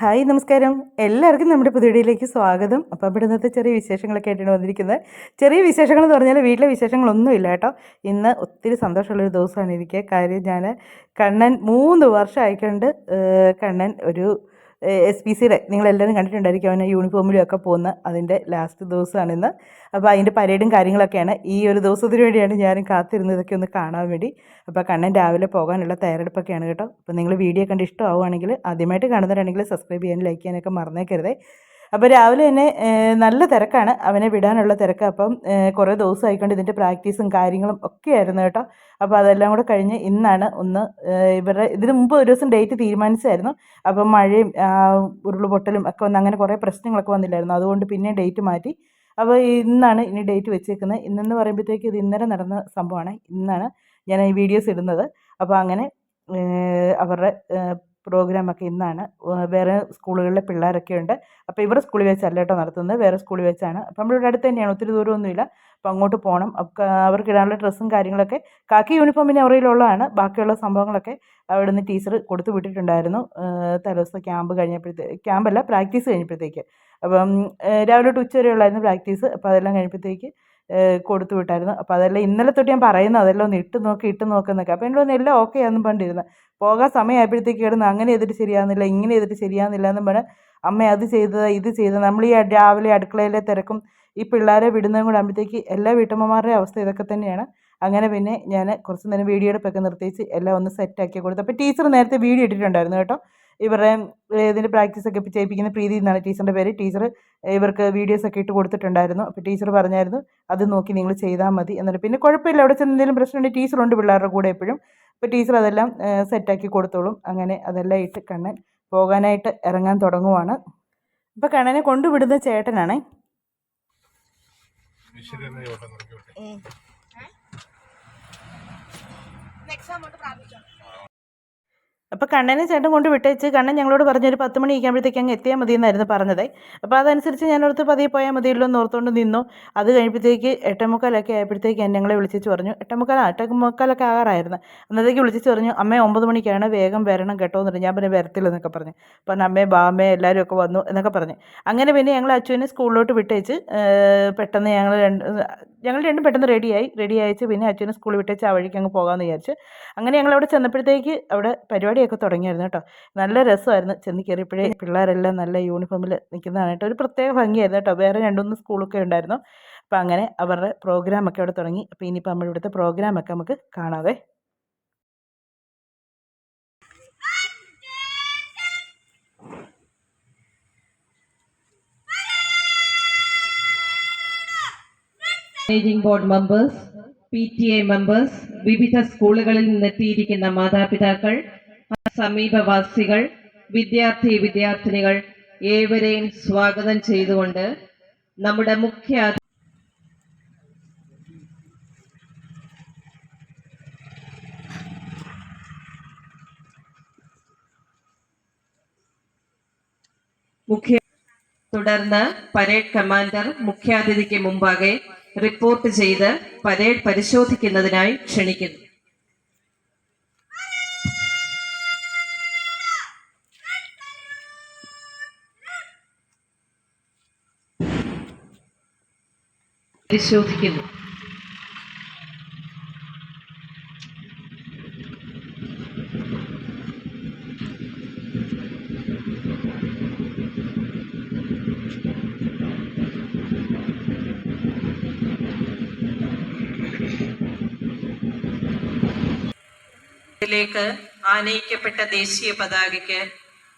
Hi നമസ്കാരം. എല്ലാവർക്കും നമ്മുടെ പുതിയടിയിലേക്ക് സ്വാഗതം. അപ്പോൾ ഇവിടെ ഇന്നത്തെ ചെറിയ വിശേഷങ്ങളൊക്കെ ആയിട്ടാണ് വന്നിരിക്കുന്നത്. ചെറിയ വിശേഷങ്ങൾ എന്ന് പറഞ്ഞാൽ വീട്ടിലെ വിശേഷങ്ങളൊന്നും ഇല്ല കേട്ടോ. ഇന്ന് ഒത്തിരി സന്തോഷമുള്ളൊരു ദിവസമാണ് എനിക്ക്. കാര്യം ഞാൻ കണ്ണൻ മൂന്ന് വർഷം ആയിക്കൊണ്ട് കണ്ണൻ ഒരു എസ് പി സിയുടെ നിങ്ങളെല്ലാവരും കണ്ടിട്ടുണ്ടായിരിക്കും അവനെ യൂണിഫോമിലും ഒക്കെ പോകുന്ന അതിന്റെ ലാസ്റ്റ് ദിവസമാണ് ഇന്ന് അപ്പോൾ അതിന്റെ പരേഡും കാര്യങ്ങളൊക്കെയാണ്. ഈ ഒരു ദിവസത്തിന് വേണ്ടിയാണ് ഞാനും കാത്തിരുന്നത്. ഇതൊക്കെ ഒന്ന് കാണാൻ വേണ്ടി. അപ്പോൾ കണ്ണൻ രാവിലെ പോകാനുള്ള തയ്യാറെടുപ്പൊക്കെയാണ് കേട്ടോ. അപ്പോൾ നിങ്ങൾ വീഡിയോ കണ്ട് ഇഷ്ടമാവുകയാണെങ്കിൽ ആദ്യമായിട്ട് കാണുന്നവരാണെങ്കിൽ സബ്സ്ക്രൈബ് ചെയ്യാനും ലൈക്ക് ചെയ്യാനൊക്കെ മറന്നേക്കരുതേ. അപ്പോൾ രാവിലെ തന്നെ നല്ല തിരക്കാണ്. അവനെ വിടാനുള്ള തിരക്ക്. അപ്പം കുറേ ദിവസമായിക്കൊണ്ട് ഇതിന്റെ പ്രാക്ടീസും കാര്യങ്ങളും ഒക്കെ ആയിരുന്നു കേട്ടോ. അപ്പോൾ അതെല്ലാം കൂടെ കഴിഞ്ഞ് ഇന്നാണ് ഒന്ന് ഇവരുടെ ഇതിന് മുമ്പ് ഒരു ദിവസം ഡേറ്റ് തീരുമാനിച്ചായിരുന്നു. അപ്പം മഴയും ഉരുളുപൊട്ടലും ഒക്കെ വന്ന് അങ്ങനെ കുറേ പ്രശ്നങ്ങളൊക്കെ വന്നില്ലായിരുന്നു. അതുകൊണ്ട് പിന്നെ ഡേറ്റ് മാറ്റി. അപ്പോൾ ഇന്നാണ് ഇനി ഡേറ്റ് വെച്ചേക്കുന്നത്. ഇന്നെന്ന് പറയുമ്പോഴത്തേക്ക് ഇത് ഇന്നലെ നടന്ന സംഭവമാണ്. ഇന്നാണ് ഞാൻ ഈ വീഡിയോസ് ഇടുന്നത്. അപ്പോൾ അങ്ങനെ അവരുടെ പ്രോഗ്രാമൊക്കെ ഇന്നാണ്. വേറെ സ്കൂളുകളിലെ പിള്ളേരൊക്കെ ഉണ്ട്. അപ്പോൾ ഇവരുടെ സ്കൂളിൽ വെച്ചല്ല കേട്ടോ നടത്തുന്നത്. വേറെ സ്കൂളിൽ വെച്ചാണ്. അപ്പം നമ്മളിവിടെ അടുത്ത് തന്നെയാണ്. ഒത്തിരി ദൂരമൊന്നുമില്ല. അപ്പോൾ അങ്ങോട്ട് പോകണം. അവർക്ക് ഇടാനുള്ള ഡ്രസ്സും കാര്യങ്ങളൊക്കെ കാക്കി യൂണിഫോമിന് അവരിലുള്ളതാണ് ബാക്കിയുള്ള സംഭവങ്ങളൊക്കെ അവിടുന്ന് ടീച്ചർ കൊടുത്തു വിട്ടിട്ടുണ്ടായിരുന്നു. തലേദിവസത്തെ ക്യാമ്പ് കഴിഞ്ഞപ്പോഴത്തേക്ക് ക്യാമ്പല്ല പ്രാക്ടീസ് കഴിഞ്ഞപ്പോഴത്തേക്ക്. അപ്പം രാവിലെ തൊട്ട് ഉച്ച വരെയുള്ളായിരുന്നു പ്രാക്ടീസ്. അപ്പോൾ അതെല്ലാം കഴിഞ്ഞപ്പോഴത്തേക്ക് കൊടുത്തു വിട്ടായിരുന്നു. അപ്പോൾ അതെല്ലാം ഇന്നലെ തൊട്ട് ഞാൻ പറയുന്നത്. അതെല്ലാം ഒന്ന് ഇട്ട് നോക്കി ഇട്ട് നോക്കുന്നൊക്കെ അപ്പോൾ എന്നോട് എല്ലാം ഓക്കെ ആണെന്നും പറഞ്ഞിരുന്നത് പോകാൻ സമയമായപ്പോഴത്തേക്ക് കിടന്ന് അങ്ങനെ ചെയ്തിട്ട് ശരിയാകുന്നില്ല ഇങ്ങനെ ചെയ്തിട്ട് ശരിയാകുന്നില്ല എന്നും പറഞ്ഞ് അമ്മ അത് ചെയ്തത് ഇത് ചെയ്തത്. നമ്മൾ ഈ രാവിലെ അടുക്കളയിലെ തിരക്കും ഈ പിള്ളേരെ വിടുന്നതും കൂടെ ആകുമ്പോഴത്തേക്ക് എല്ലാ വീട്ടമ്മമാരുടെയും അവസ്ഥ ഇതൊക്കെ തന്നെയാണ്. അങ്ങനെ പിന്നെ ഞാൻ കുറച്ച് നേരം വീഡിയോ എടുപ്പൊക്കെ നിർത്തിച്ച് എല്ലാം ഒന്ന് സെറ്റാക്കി കൊടുത്തു. അപ്പോൾ ടീച്ചർ നേരത്തെ വീഡിയോ ഇട്ടിട്ടുണ്ടായിരുന്നു കേട്ടോ. ഇവരുടെ ഏഹ്, പ്രാക്ടീസ് ഒക്കെ ഇപ്പോൾ ചെയ്യിപ്പിക്കുന്ന പ്രീതി എന്നാണ് ടീച്ചറിന്റെ പേര്. ടീച്ചർ ഇവർക്ക് വീഡിയോസ് ഒക്കെ ഇട്ട് കൊടുത്തിട്ടുണ്ടായിരുന്നു. അപ്പോൾ ടീച്ചർ പറഞ്ഞായിരുന്നു അത് നോക്കി നിങ്ങൾ ചെയ്താൽ മതി എന്നിട്ട്. പിന്നെ കുഴപ്പമില്ല അവിടെ ചെന്ന് എന്തെങ്കിലും പ്രശ്നമുണ്ടെങ്കിൽ ടീച്ചറുണ്ട് പിള്ളേരുടെ കൂടെ എപ്പോഴും. അപ്പോൾ ടീച്ചർ അതെല്ലാം സെറ്റാക്കി കൊടുത്തോളും. അങ്ങനെ അതെല്ലാം ഇട്ട് കണ്ണൻ പോകാനായിട്ട് ഇറങ്ങാൻ തുടങ്ങുവാണ്. ഇപ്പം കണ്ണനെ കൊണ്ടുവിടുന്ന ചേട്ടനാണേ. അപ്പോൾ കണ്ണനെ ചേട്ടൻ കൊണ്ട് വിട്ടേച്ച് കണ്ണൻ ഞങ്ങളോട് പറഞ്ഞൊരു പത്ത് മണി ഇരിക്കുമ്പോഴത്തേക്ക് അങ്ങ് എത്തിയാൽ മതി എന്നായിരുന്നു പറഞ്ഞത്. അപ്പോൾ അതനുസരിച്ച് ഞാനോർത്ത് പതിയെ പോയാൽ മതിയല്ലോ എന്ന് ഓർത്തുകൊണ്ട് നിന്നു. അത് കഴിയുമ്പോഴത്തേക്ക് എട്ടേമുക്കാലൊക്കെ ആയപ്പോഴത്തേക്ക് എന്നെ ഞങ്ങളെ വിളിച്ചു പറഞ്ഞു എട്ടേമുക്കാൽ എട്ടേമുക്കാലൊക്കെ ആകാറായിരുന്നു. അന്നത്തേക്ക് വിളിച്ചു പറഞ്ഞു അമ്മേ ഒമ്പത് മണിക്കാണ് വേഗം വരണം കേട്ടോ എന്ന് പറഞ്ഞു ഞാൻ പിന്നെ വരത്തില്ല എന്നൊക്കെ പറഞ്ഞു. പറഞ്ഞു അമ്മേ ബാമ്മേ എല്ലാവരും ഒക്കെ വന്നു എന്നൊക്കെ പറഞ്ഞു. അങ്ങനെ പിന്നെ ഞങ്ങൾ അച്ഛനെ സ്കൂളിലോട്ട് വിട്ടേച്ച് പെട്ടെന്ന് ഞങ്ങൾ രണ്ട് ഞങ്ങൾ രണ്ടും പെട്ടെന്ന് റെഡിയായി റെഡി അയച്ച് പിന്നെ അച്ഛനെ സ്കൂളിൽ വിട്ടേച്ച് ആ വഴിക്ക് അങ്ങ് പോകാമെന്ന് വിചാരിച്ച്. അങ്ങനെ ഞങ്ങൾ അവിടെ ചെന്നപ്പോഴത്തേക്ക് അവിടെ പരിപാടിയൊക്കെ തുടങ്ങിയായിരുന്നു കേട്ടോ. നല്ല രസമായിരുന്നു ചെന്ന് കയറിയപ്പോഴേ പിള്ളേരെല്ലാം നല്ല യൂണിഫോമിൽ നിൽക്കുന്നതാണ് കേട്ടോ. ഒരു പ്രത്യേക ഭംഗിയായിരുന്നു കേട്ടോ. വേറെ രണ്ടുമൂന്ന് സ്കൂളൊക്കെ ഉണ്ടായിരുന്നു. അപ്പോൾ അങ്ങനെ അവരുടെ പ്രോഗ്രാമൊക്കെ അവിടെ തുടങ്ങി. അപ്പോൾ ഇനിയിപ്പോൾ നമ്മൾ ഇവിടുത്തെ പ്രോഗ്രാമൊക്കെ നമുക്ക് കാണാവേ. Managing board members P T A members വിവിധ സ്കൂളുകളിൽ നിന്നെത്തിയിരിക്കുന്ന മാതാപിതാക്കൾ സമീപവാസികൾ വിദ്യാർത്ഥി വിദ്യാർത്ഥിനികൾ ഏവരെയും സ്വാഗതം ചെയ്തുകൊണ്ട് നമ്മുടെ മുഖ്യ മുഖ്യ തുടർന്ന് പരേഡ് കമാൻഡർ മുഖ്യാതിഥിക്ക് മുമ്പാകെ റിപ്പോർട്ട് ചെയ്ത് പരേഡ് പരിശോധിക്കുന്നതിനായി ക്ഷണിക്കുന്നു. പരിശോധിക്കുന്നു. ിലേക്ക് ആനയിക്കപ്പെട്ട ദേശീയ പതാകയ്ക്ക്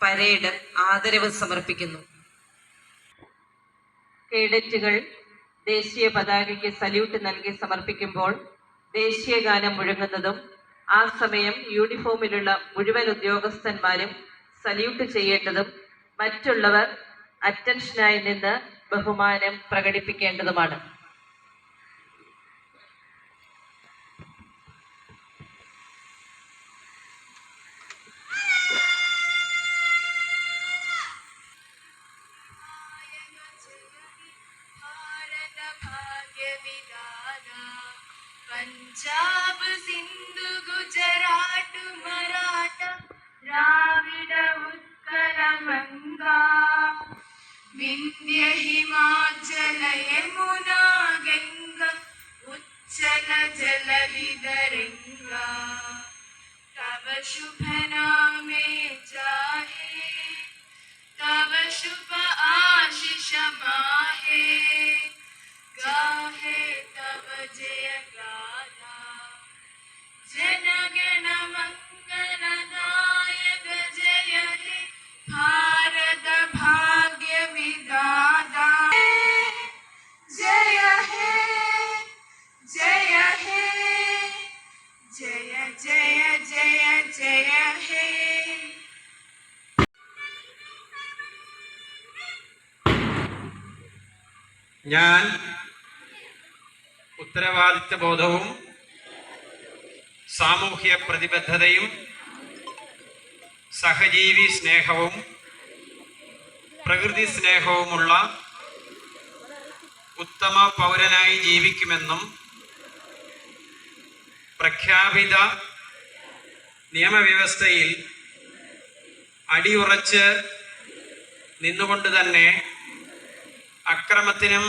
പരേഡ് ആദരവ് സമർപ്പിക്കുന്നു. കേഡറ്റുകൾ ദേശീയ പതാകയ്ക്ക് സല്യൂട്ട് നൽകി സമർപ്പിക്കുമ്പോൾ ദേശീയ ഗാനം മുഴങ്ങുന്നതും ആ സമയം യൂണിഫോമിലുള്ള മുഴുവൻ ഉദ്യോഗസ്ഥന്മാരും സല്യൂട്ട് ചെയ്യേണ്ടതും മറ്റുള്ളവർ അറ്റൻഷനായി നിന്ന് ബഹുമാനം പ്രകടിപ്പിക്കേണ്ടതുമാണ്. पंजाब सिंधु गुजरात मराठा द्राविड उत्कल गंगा विंध्य हिमाचल यमुना गंगा जल विदरंगा। तब शुभ नामे जाहे तब शुभ आशिष माहे। ഞാൻ ഉത്തരവാദിത്വ ബോധവും സാമൂഹ്യ പ്രതിബദ്ധതയും സഹജീവി സ്നേഹവും പ്രകൃതി സ്നേഹവുമുള്ള ഉത്തമ പൗരനായി ജീവിക്കുമെന്നും പ്രഖ്യാപിത നിയമവ്യവസ്ഥയിൽ അടിയുറച്ച് നിന്നുകൊണ്ട് തന്നെ അക്രമത്തിനും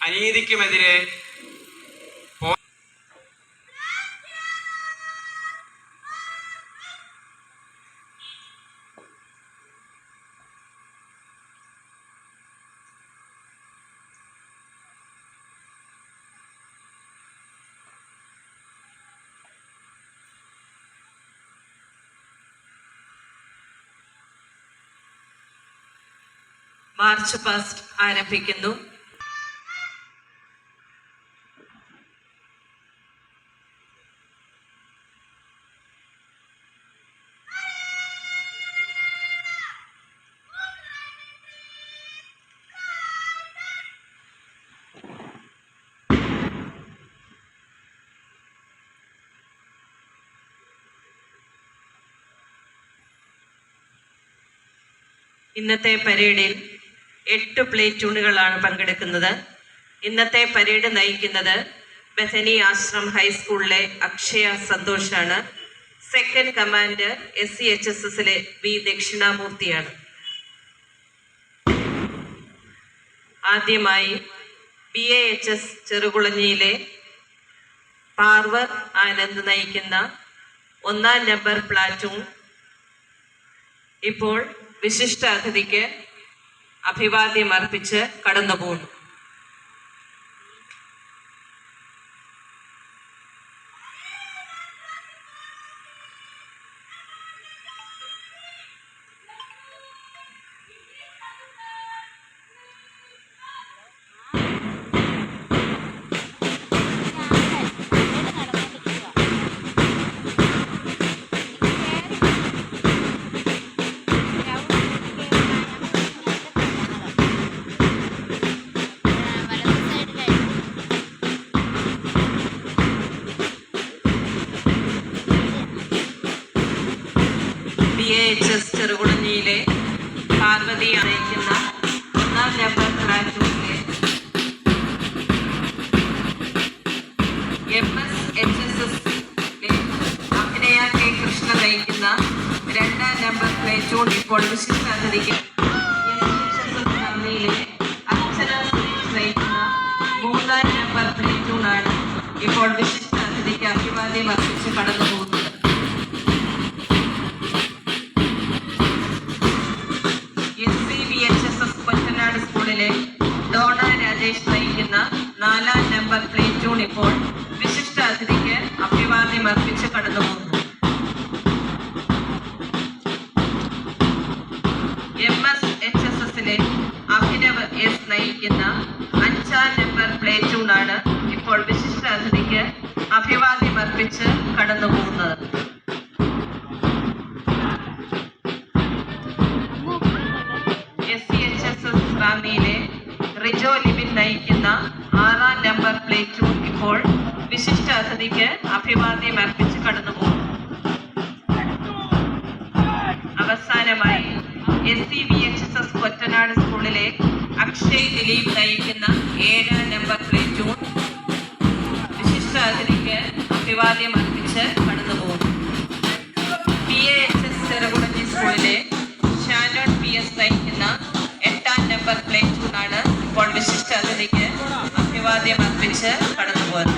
അനീതിക്കുമെതിരെ മാർച്ച് പാസ്റ്റ് ആരംഭിക്കുന്നു. ഇന്നത്തെ പരേഡിൽ എട്ട് പ്ലേറ്റൂണുകളാണ് പങ്കെടുക്കുന്നത്. ഇന്നത്തെ പരേഡ് നയിക്കുന്നത് ബഥനി ആശ്രം ഹൈസ്കൂളിലെ അക്ഷയ സന്തോഷാണ്. Second commander S C H S എസിലെ വി ദക്ഷിണാമൂർത്തിയാണ്. ആദ്യമായി ബി എ എച്ച് എസ് ചെറുകുളഞ്ഞിയിലെ പാർവർ ആനന്ദ് നയിക്കുന്ന ഒന്നാം നമ്പർ പ്ലാറ്റൂൺ. ഇപ്പോൾ വിശിഷ്ട അതിഥിക്ക് അഭിവാദ്യം അർപ്പിച്ച് കടന്നുപോകുന്നു ചെറുകുളഞ്ഞിയിലെ പാർവതി അറിയിക്കുന്ന ഒന്നാം നമ്പർ കൃഷ്ണ നയിക്കുന്ന രണ്ടാം നമ്പർ പ്ലേറ്റൂൺ ഇപ്പോൾ വിശിഷ്ടാതിഥിക്ക് മൂന്നാം നമ്പർ പ്ലേറ്റൂണാണ് ഇപ്പോൾ വിശിഷ്ടാതിഥിക്ക് അഭിവാദ്യം നാലാം പ്ലേറ്റൂൺ ഇപ്പോൾ വിശിഷ്ട അതിഥിക്ക് അഭിവാദ്യം അർപ്പിച്ച് കടന്നുപോകുന്നു എം എസ് എച്ച് എസ് എസിലെ അഭിനവ് എസ് നയിക്കുന്ന അഞ്ചാം നമ്പർ പ്ലേറ്റൂണാണ് ഇപ്പോൾ വിശിഷ്ട അതിഥിക്ക് അഭിവാദ്യം അർപ്പിച്ച് കടന്നുപോകുന്നത്. S S C B H S S Kottanad സ്കൂളിലെ അക്ഷയ് ദിലീപ് നയിക്കുന്ന ഏഴാം നമ്പർ പ്ലേറ്റൂൺ വിശിഷ്ട അതിഥിക്ക് അഭിവാദ്യം അർപ്പിച്ച് കടന്നുപോകും. P A H S Cherukudanji സ്കൂളിലെ ഷാനോൺ പി എസ് നയിക്കുന്ന എട്ടാം നമ്പർ പ്ലേ ആണ് ഇപ്പോൾ വിശിഷ്ട അതിഥിക്ക് അഭിവാദ്യം അർപ്പിച്ച് കടന്നു പോകുന്നത്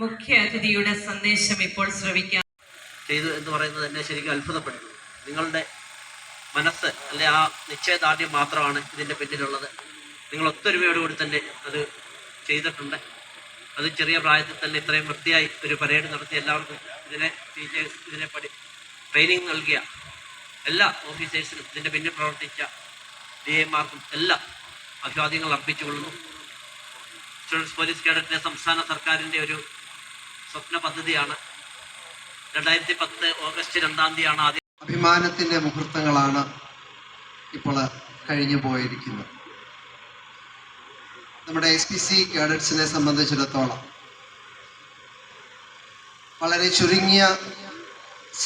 മുഖ്യ അതിഥിയുടെ സന്ദേശം ഇപ്പോൾ ശ്രവിക്കാം. ചെയ്തു എന്ന് പറയുന്നത് എന്നെ ശരിക്കും അത്ഭുതപ്പെടുന്നു നിങ്ങളുടെ മനസ്സ് അല്ലെ ആ നിശ്ചയദാർഢ്യം മാത്രമാണ് ഇതിന്റെ പിന്നിലുള്ളത്. നിങ്ങൾ ഒത്തൊരുമയോടുകൂടി തന്നെ അത് ചെയ്തിട്ടുണ്ട്. അത് ചെറിയ പ്രായത്തിൽ തന്നെ ഇത്രയും വൃത്തിയായി ഒരു പരേഡ് നടത്തി എല്ലാവർക്കും ഇതിനെ ടീച്ചേഴ്സ് ഇതിനെ പഠി ട്രെയിനിങ് നൽകിയ എല്ലാ ഓഫീസേഴ്സിനും ഇതിന്റെ പിന്നിൽ പ്രവർത്തിച്ച ഡി എമാർക്കും എല്ലാം അഭിവാദ്യങ്ങൾ അർപ്പിച്ചുകൊള്ളുന്നു. സ്റ്റുഡൻസ് പോലീസ് കേഡറ്റിലെ സംസ്ഥാന സർക്കാരിന്റെ ഒരു സ്വപ്ന പദ്ധതിയാണ്. രണ്ടായിരത്തി പത്ത് ഓഗസ്റ്റ് രണ്ടാം തീയതിയാണ് ആദ്യം അഭിമാനത്തിന്റെ മുഹൂർത്തങ്ങളാണ് ഇപ്പോൾ കഴിഞ്ഞു പോയിരിക്കുന്നത്. നമ്മുടെ എസ് പി സി കേഡറ്റ്സിനെ സംബന്ധിച്ചിടത്തോളം വളരെ ചുരുങ്ങിയ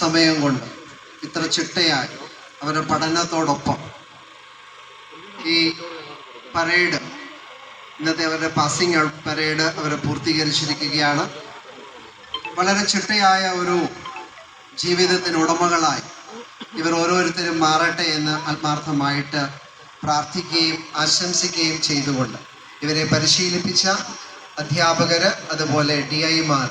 സമയം കൊണ്ട് ഇത്ര ചിട്ടയായി അവരുടെ പഠനത്തോടൊപ്പം ഈ പരേഡ് ഇന്നത്തെ അവരുടെ പാസിംഗ് ഔട്ട് പരേഡ് അവരെ പൂർത്തീകരിച്ചിരിക്കുകയാണ്. വളരെ ചിട്ടയായ ഒരു ജീവിതത്തിന് ഉടമകളായി ഇവർ ഓരോരുത്തരും മാറട്ടെ എന്ന് ആത്മാർത്ഥമായിട്ട് പ്രാർത്ഥിക്കുകയും ആശംസിക്കുകയും ചെയ്തുകൊണ്ട് ഇവരെ പരിശീലിപ്പിച്ച അധ്യാപകര് അതുപോലെ ഡി ഐമാർ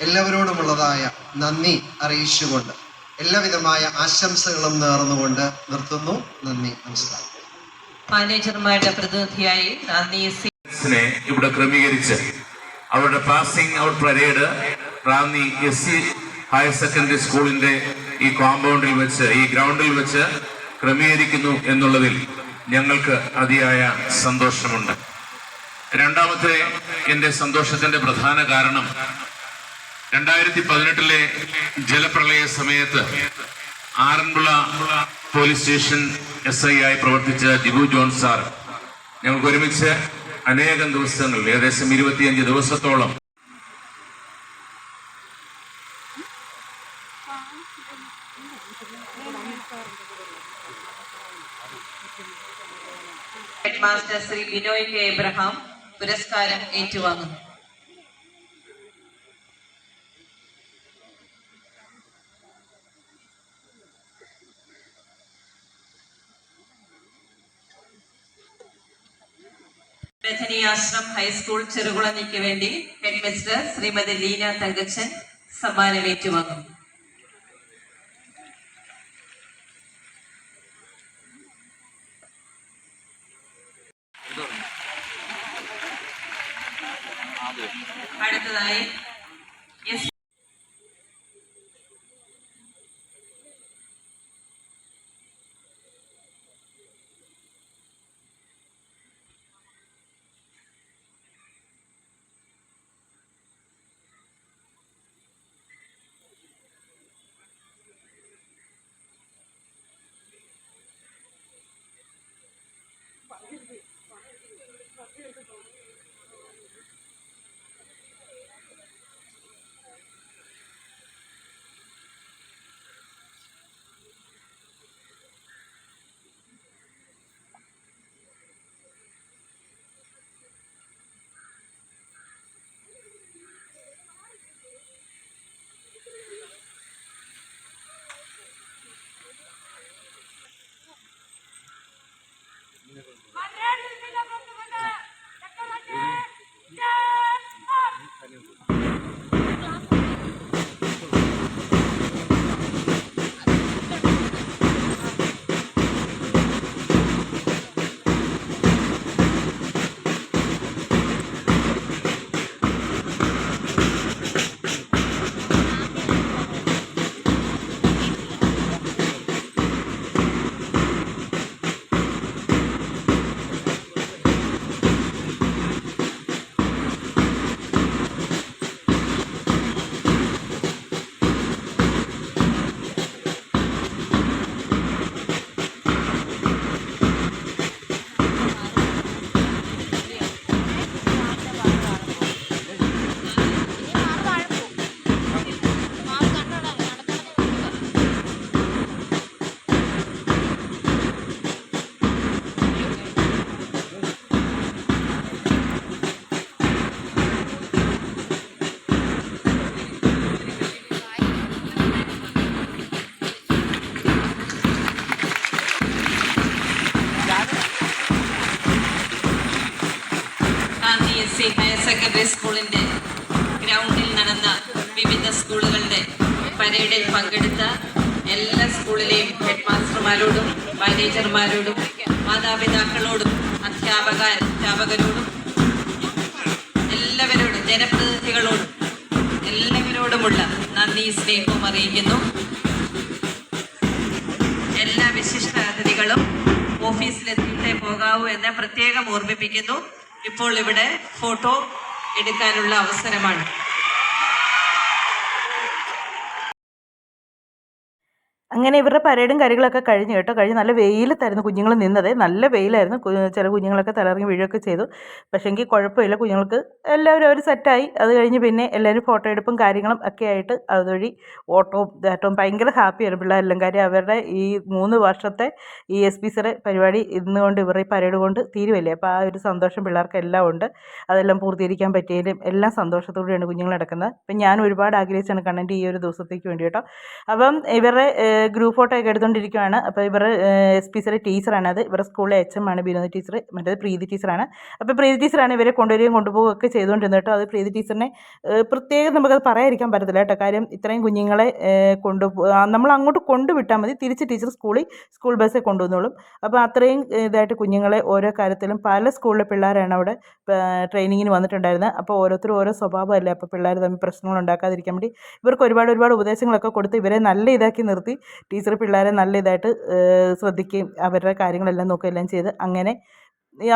എല്ലാവരോടുമുള്ളതായ നന്ദി അറിയിച്ചുകൊണ്ട് എല്ലാവിധമായ ആശംസകളും നേർന്നുകൊണ്ട് നിർത്തുന്നു. നന്ദി നമസ്കാരം. മാനേജർമാരുടെ പ്രതിനിധിയായി നന്ദി ഇവിടെ ക്രമീകരിച്ച് അവരുടെ passing out parade Ranni S C higher secondary സ്കൂളിന്റെ ഈ കോമ്പൗണ്ടിൽ വെച്ച് ഈ ഗ്രൗണ്ടിൽ വെച്ച് ക്രമീകരിക്കുന്നു എന്നുള്ളതിൽ ഞങ്ങൾക്ക് അതിയായ സന്തോഷമുണ്ട്. രണ്ടാമത്തെ എന്റെ സന്തോഷത്തിന്റെ പ്രധാന കാരണം രണ്ടായിരത്തി പതിനെട്ടിലെ ജലപ്രളയ സമയത്ത് Aranmula police station S I ആയി പ്രവർത്തിച്ച ജിബു ജോൺ സാർ ഞങ്ങൾക്ക് ഒരുമിച്ച് അനേകം ദിവസങ്ങൾ ഏകദേശം ഇരുപത്തിയഞ്ച് ദിവസത്തോളം head master Shri Binoy K Abraham പുരസ്കാരം ഏറ്റുവാങ്ങുന്നു. ആശ്രം ഹൈസ്കൂൾ ചെറുകുളനിക്ക് വേണ്ടി ഹെഡ്മിസ്റ്റർ ശ്രീമതി ലീന തങ്കച്ചൻ സമ്മാനം ഏറ്റുവാങ്ങുന്നു. സി ഹയർ സെക്കൻഡറി സ്കൂളിന്റെ ഗ്രൗണ്ടിൽ നടന്ന വിവിധ സ്കൂളുകളുടെ പരേഡിൽ പങ്കെടുത്ത എല്ലാ സ്കൂളിലെയും ഹെഡ് മാസ്റ്റർമാരോടും മാനേജർമാരോടും മാതാപിതാക്കളോടും അധ്യാപക അധ്യാപകരോടും എല്ലാവരോടും ജനപ്രതിനിധികളോടും എല്ലാവരോടുമുള്ള നന്ദി സ്നേഹവും അറിയിക്കുന്നു. എല്ലാ വിശിഷ്ട അതിഥികളും ഓഫീസിലെത്തിയിട്ടേ പോകാവൂ എന്ന് പ്രത്യേകം ഓർമ്മിപ്പിക്കുന്നു. ഇപ്പോൾ ഇവിടെ ഫോട്ടോ എടുക്കാനുള്ള അവസരമാണ്. അങ്ങനെ ഇവരുടെ പരേഡും കാര്യങ്ങളൊക്കെ കഴിഞ്ഞു കേട്ടോ. കഴിഞ്ഞ് നല്ല വെയിലത്തായിരുന്നു കുഞ്ഞുങ്ങൾ നിന്നത്. നല്ല വെയിലായിരുന്നു. ചില കുഞ്ഞുങ്ങളൊക്കെ തലറിങ്ങി വീഴുകയൊക്കെ ചെയ്തു. പക്ഷേങ്കിൽ കുഴപ്പമില്ല. കുഞ്ഞുങ്ങൾക്ക് എല്ലാവരും അവർ സെറ്റായി. അത് കഴിഞ്ഞ് പിന്നെ എല്ലാവരും ഫോട്ടോ എടുപ്പും കാര്യങ്ങളും ഒക്കെ ആയിട്ട് അതുവഴി ഓട്ടവും ഇതാട്ടവും ഭയങ്കര ഹാപ്പിയായിരുന്നു പിള്ളേരെല്ലാം കാര്യം അവരുടെ ഈ മൂന്ന് വർഷത്തെ ഈ എസ് പി സിയുടെ പരിപാടി ഇന്നുകൊണ്ട് ഇവരുടെ ഈ പരേഡ് കൊണ്ട് തീരുവല്ലേ? അപ്പോൾ ആ ഒരു സന്തോഷം പിള്ളേർക്ക് എല്ലാം ഉണ്ട്. അതെല്ലാം പൂർത്തീകരിക്കാൻ പറ്റിയതിലും എല്ലാം സന്തോഷത്തോടെയാണ് കുഞ്ഞുങ്ങൾ നടക്കുന്നത്. അപ്പം ഞാൻ ഒരുപാട് ആഗ്രഹിച്ചാണ് കണ്ണന്റെ ഈ ഒരു ദിവസത്തേക്ക് വേണ്ടി കേട്ടോ. അപ്പം ഇവരുടെ ഗ്രൂപ്പ് ഫോട്ടോ ഒക്കെ എടുത്തുകൊണ്ടിരിക്കുകയാണ് അപ്പോൾ ഇവർ എസ് പി സിയുടെ ടീച്ചറാണ് അത് ഇവരുടെ സ്കൂളിലെ എച്ച് എം ആണ് ബിനോദ് ടീച്ചർ. മറ്റേത് പ്രീതി ടീച്ചറാണ്. അപ്പോൾ പ്രീതി ടീച്ചറാണ് ഇവരെ കൊണ്ടുവരികയും കൊണ്ടുപോവുകയും ഒക്കെ ചെയ്തുകൊണ്ടിരുന്നത് കേട്ടോ. അത് പ്രീതി ടീച്ചറിനെ പ്രത്യേകം നമുക്കത് പറയാതിരിക്കാൻ പറ്റത്തില്ല കേട്ടോ. കാര്യം ഇത്രയും കുഞ്ഞുങ്ങളെ കൊണ്ടു നമ്മൾ അങ്ങോട്ട് കൊണ്ടുവിട്ടാൽ മതി. തിരിച്ച് ടീച്ചർ സ്കൂളിൽ സ്കൂൾ ബസ്സിൽ കൊണ്ടുവന്നോളും. അപ്പോൾ അത്രയും ഇതായിട്ട് കുഞ്ഞുങ്ങളെ ഓരോ കാര്യത്തിലും പല സ്കൂളിലെ പിള്ളേരാണ് അവിടെ ട്രെയിനിങ്ങിന് വന്നിട്ടുണ്ടായിരുന്നത്. അപ്പോൾ ഓരോരുത്തരും ഓരോ സ്വഭാവമല്ലേ. അപ്പോൾ പിള്ളേർ തമ്മിൽ പ്രശ്നങ്ങൾ ഉണ്ടാക്കാതിരിക്കാൻ വേണ്ടി ഇവർക്ക് ഒരുപാട് ഒരുപാട് ഉപദേശങ്ങളൊക്കെ കൊടുത്ത് ഇവരെ നല്ല ഇതാക്കി നിർത്തി. ടീച്ചർ പിള്ളേരെ നല്ല ഇതായിട്ട് ശ്രദ്ധിക്കുകയും അവരുടെ കാര്യങ്ങളെല്ലാം നോക്കുകയെല്ലാം ചെയ്ത് അങ്ങനെ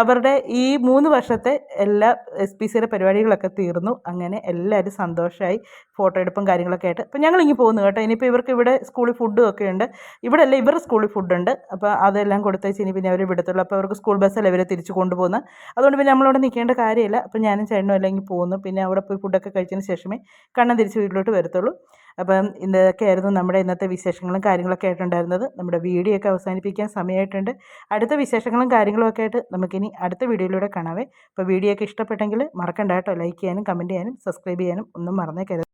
അവരുടെ ഈ മൂന്ന് വർഷത്തെ എല്ലാ എസ് പി സിയുടെ പരിപാടികളൊക്കെ തീർന്നു. അങ്ങനെ എല്ലാവരും സന്തോഷമായി ഫോട്ടോ എടുപ്പും കാര്യങ്ങളൊക്കെ ആയിട്ട്. അപ്പോൾ ഞങ്ങൾ ഇങ്ങനെ പോകുന്നു കേട്ടോ. ഇനിയിപ്പോൾ ഇവർക്ക് ഇവിടെ സ്കൂളിൽ ഫുഡും ഒക്കെ ഉണ്ട്. ഇവിടെ അല്ല ഇവരുടെ സ്കൂളിൽ ഫുഡുണ്ട് അപ്പോൾ അതെല്ലാം കൊടുത്തേച്ച് ഇനി പിന്നെ അവർ വിടത്തുള്ളൂ. അപ്പോൾ അവർക്ക് സ്കൂൾ ബസ്സല്ല ഇവരെ തിരിച്ചു കൊണ്ടുപോകുന്നു അതുകൊണ്ട് പിന്നെ നമ്മളവിടെ നിൽക്കേണ്ട കാര്യമില്ല. അപ്പോൾ ഞാനും ചേട്ടനും അല്ലെങ്കിൽ പോകുന്നു. പിന്നെ അവിടെ പോയി ഫുഡൊക്കെ കഴിച്ചതിന് ശേഷമേ കണ്ണൻ തിരിച്ച് വീട്ടിലോട്ട് വരത്തുള്ളൂ. അപ്പം ഇതൊക്കെയായിരുന്നു നമ്മുടെ ഇന്നത്തെ വിശേഷങ്ങളും കാര്യങ്ങളൊക്കെ ആയിട്ടുണ്ടായിരുന്നത്. നമ്മുടെ വീഡിയോ ഒക്കെ അവസാനിപ്പിക്കാൻ സമയമായിട്ടുണ്ട്. അടുത്ത വിശേഷങ്ങളും കാര്യങ്ങളും ഒക്കെ ആയിട്ട് നമുക്കിനി അടുത്ത വീഡിയോയിലൂടെ കാണാവേ. അപ്പോൾ വീഡിയോ ഒക്കെ ഇഷ്ടപ്പെട്ടെങ്കിൽ മറക്കണ്ട കേട്ടോ. ലൈക്ക് ചെയ്യാനും കമന്റ് ചെയ്യാനും സബ്സ്ക്രൈബ് ചെയ്യാനും ഒന്നും മറന്നേക്കരുത്.